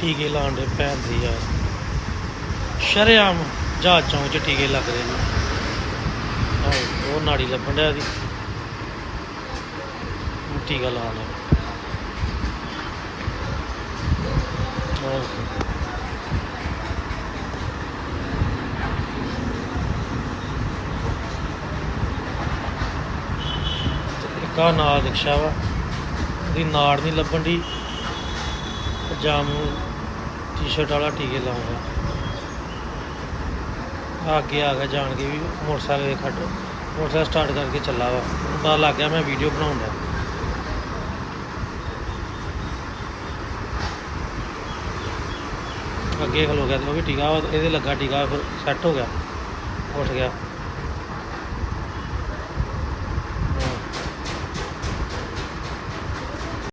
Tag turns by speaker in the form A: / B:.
A: ਟੀਕੇ ਲਾਉਣ ਦੇ ਭੈਣ ਦੀ ਯਾਰ। ਸ਼ਰੇਆਮ ਜਹਾਜ਼ ਚੌਂਕ 'ਚ ਟੀਕੇ ਲੱਗ ਰਹੇ ਨੇ। ਉਹ ਨਾੜੀ ਲੱਭਣ ਡਿਆ ਦੀ ਟੀਕਾ ਲਾਉਣ ਡਿਆ। ਆਹ ਇੱਕ ਆਹ ਨਾਲ ਰਿਕਸ਼ਾ ਵਾ, ਉਹਦੀ ਨਾੜ ਨਹੀਂ ਲੱਭਣ ਦੀ ਪਜਾਮੂ ਟੀ-ਸ਼ਰਟ ਵਾਲਾ ਟੀਕੇ ਲਾਉਂਦਾ ਅੱਗੇ ਆ ਗਿਆ ਜਾਣ ਕੇ ਵੀ ਮੋਟਰਸਾਈਕਲ ਦੇ ਖੱਡ ਮੋਟਰਸਾਈਕਲ ਸਟਾਰਟ ਕਰਕੇ ਚੱਲਾ ਵਾ। ਪਤਾ ਲੱਗ ਗਿਆ ਮੈਂ ਵੀਡੀਓ ਬਣਾਉਂਦਾ ਅੱਗੇ ਖਲੋ ਗਿਆ ਤੇ ਉਹ ਵੀ ਟੀਕਾ ਵਾ, ਇਹਦੇ ਲੱਗਾ ਟੀਕਾ ਫਿਰ ਸੈੱਟ ਹੋ ਗਿਆ। ਉੱਠ ਗਿਆ।